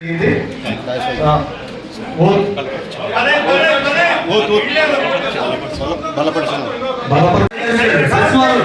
ఇది ఆ, ఓ- బలపడుతున్నారు బలపరిచే సస్వాలు.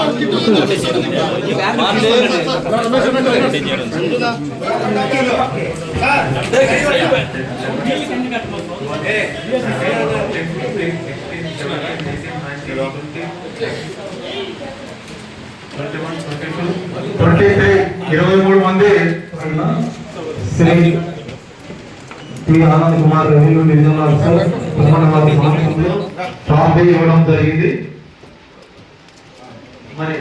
ట్వంటీ త్రీ ఇరవై మూడు మంది Shri T Anand Kumar revenue division officer Kumar వారి సమక్షంలో ట్రాఫీ ఇవ్వడం జరిగింది. మరి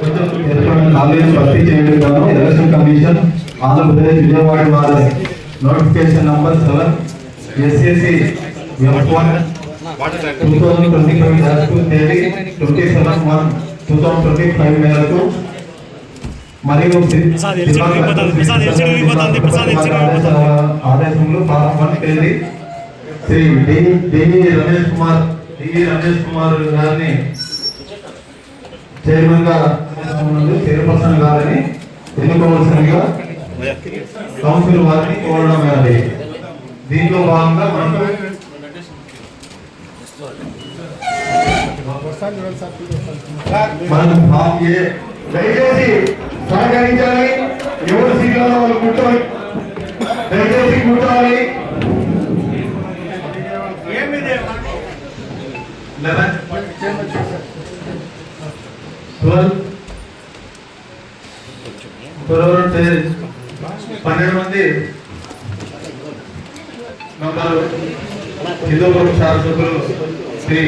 కొంచెం ఎలక్ట్రానిక్ నాలెడ్జ్ భర్తీ చేయడం గాను ఎలక్షన్ కమిషన్ ఆంధ్రప్రదేశ్ విజయవాడ వారి notification number seven SSC F one two thousand twenty five dash two తేదీ twenty seven one two thousand twenty five మేరకు మరియు శ్రీ- ప్రసాద్ ఎల్సీడీ విభాగం, ప్రసాద్ ఎల్సీడీ విభాగం, ప్రసాద్ ఎల్సీడీ విభాగం. ఆదేశములు ఫారం వన్ తేదీ Shri D D Ramesh Kumar DV Ramesh Kumar గారిని చైర్మన్గా చైర్పర్సన్ గారిని ఎన్నుకోవాల్సిందిగా కౌన్సిల్ వారిని కోరడం అయినది దీంట్లో భాగంగా మనకు మనం ఫామ్ ఏ దయచేసి సహకరించాలి. ఎవరు సీట్లలో వాళ్ళు కూర్చోవాలి. దయచేసి కూర్చోవాలి. పన్నెండు మంది. నంబరు హిందూపురం శాసనసభ్యులు శ్రీ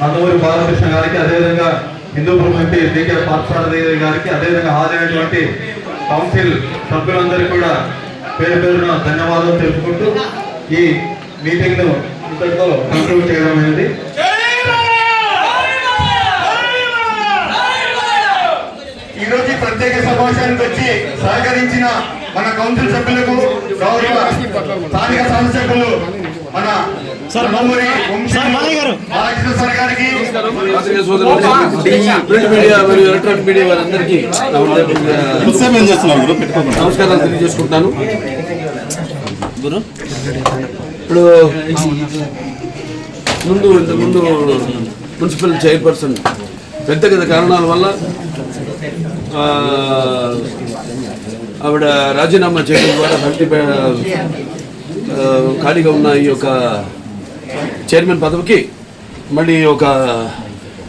నందమూరి బాలకృష్ణ గారికి అదేవిధంగా హిందూపురం ఎంపీ డీకే పార్థసారథి గారికి అదేవిధంగా హాజరైనటువంటి కౌన్సిల్ సభ్యులందరికీ కూడా పేరు పేరున ధన్యవాదాలు తెలుపుకుంటూ ఈ మీటింగ్ను ఇంతటితో కంక్లూడ్ చేయడం అనేది ఈ రోజు ఈ ప్రత్యేక సమావేశానికి వచ్చి సహకరించిన మన కౌన్సిల్ సభ్యులకు గౌరవ స్థానిక శాసనసభ్యులు మన. బాలకృష్ణ గారికి ఎలక్ట్రానిక్ మీడియా వారందరికీ నమస్కారాలు ఇప్పుడు ముందు ఇంత ముందు మున్సిపల్ చైర్పర్సన్ వ్యక్తిగత కారణాల వల్ల ఆవిడ రాజీనామా చేయడం ద్వారా భక్తి ఖాళీగా ఉన్న ఈ యొక్క చైర్మన్ పదవికి మళ్ళీ ఒక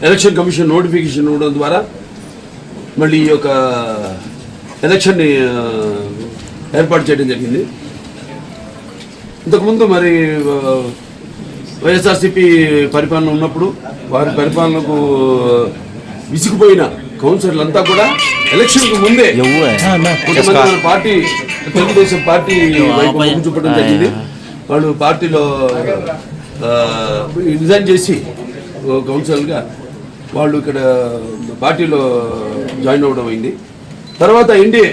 ఎలక్షన్ కమిషన్ నోటిఫికేషన్ ఇవ్వడం ద్వారా మళ్ళీ ఈ యొక్క ఎలక్షన్ని ఏర్పాటు చేయడం జరిగింది. ఇంతకుముందు మరి వైఎస్ఆర్సీపీ పరిపాలన ఉన్నప్పుడు వారి పరిపాలనకు విసిగిపోయిన కౌన్సిలర్లు అంతా కూడా ఎలక్షన్కు ముందే కొంతమంది మన పార్టీ తెలుగుదేశం పార్టీ వైపు చూపడం జరిగింది. వాళ్ళు పార్టీలో రిజైన్ చేసి కౌన్సిలర్గా వాళ్ళు ఇక్కడ పార్టీలో జాయిన్ అవ్వడం అయింది. తర్వాత ఎన్డీఏ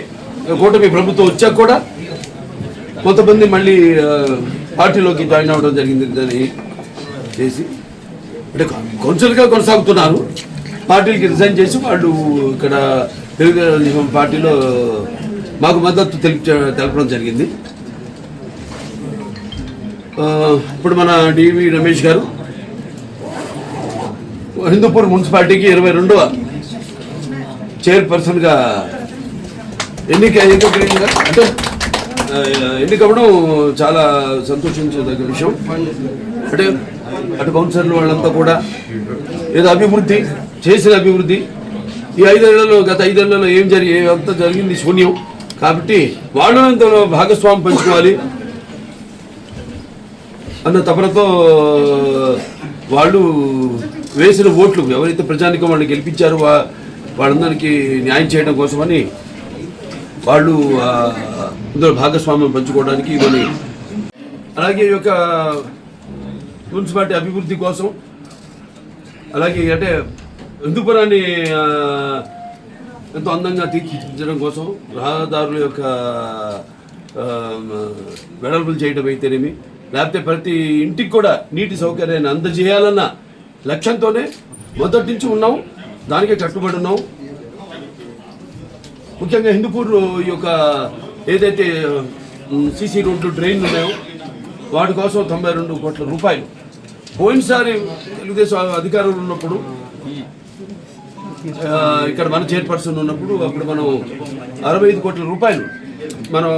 కూటమి ప్రభుత్వం వచ్చాక కూడా కొంతమంది మళ్ళీ పార్టీలోకి జాయిన్ అవ్వడం జరిగింది చేసి. అంటే కౌన్సిల్గా కొనసాగుతున్నారు. పార్టీలకి రిజైన్ చేసి వాళ్ళు ఇక్కడ తెలుగుదేశం పార్టీలో మాకు మద్దతు తెలుపు తెలపడం జరిగింది. ఇప్పుడు మన డివి రమేష్ గారు హిందూపూర్ మున్సిపాలిటీకి ఇరవై రెండవ చైర్పర్సన్గా ఎన్నిక ఎన్నిక అంటే ఆ, ఎన్నికవ్వడం చాలా సంతోషించదగ్గ విషయం. అంటే అటు కౌన్సిలర్లు వాళ్ళంతా కూడా ఏదో అభివృద్ధి చేసిన అభివృద్ధి. ఈ ఐదేళ్ళలో గత ఐదేళ్ళలో ఏం జరిగి అంతా జరిగింది శూన్యం. కాబట్టి వాళ్ళు ఇందులో భాగస్వామి పంచుకోవాలి. అన్న తపనతో వాళ్ళు వేసిన ఓట్లు ఎవరైతే ప్రజానికం వాళ్ళని గెలిపించారో వా వాళ్ళందరికీ న్యాయం చేయడం కోసమని వాళ్ళు ఆ, ఇందులో భాగస్వామ్యం పంచుకోవడానికి ఇవన్నీ. అలాగే ఈ యొక్క మున్సిపాలిటీ అభివృద్ధి కోసం అలాగే అంటే హిందూపురాన్ని ఎంతో అందంగా తీర్చిదిద్దడం కోసం రహదారుల యొక్క వెడల్పులు చేయడం అయితేనేమి లేకపోతే ప్రతి ఇంటికి కూడా నీటి సౌకర్యాన్ని అందజేయాలన్న లక్ష్యంతోనే మొదటి నుంచి ఉన్నాం. దానికే కట్టుబడి ఉన్నాం. ముఖ్యంగా హిందూపూర్ ఈ యొక్క ఏదైతే సీసీ రోడ్లు డ్రైన్లు ఉన్నాయో వాటి కోసం తొంభై రెండు కోట్ల రూపాయలు. పోయినసారి తెలుగుదేశం అధికారంలో ఉన్నప్పుడు ఇక్కడ మన చైర్పర్సన్ ఉన్నప్పుడు అప్పుడు మనం అరవై ఐదు కోట్ల రూపాయలు మనం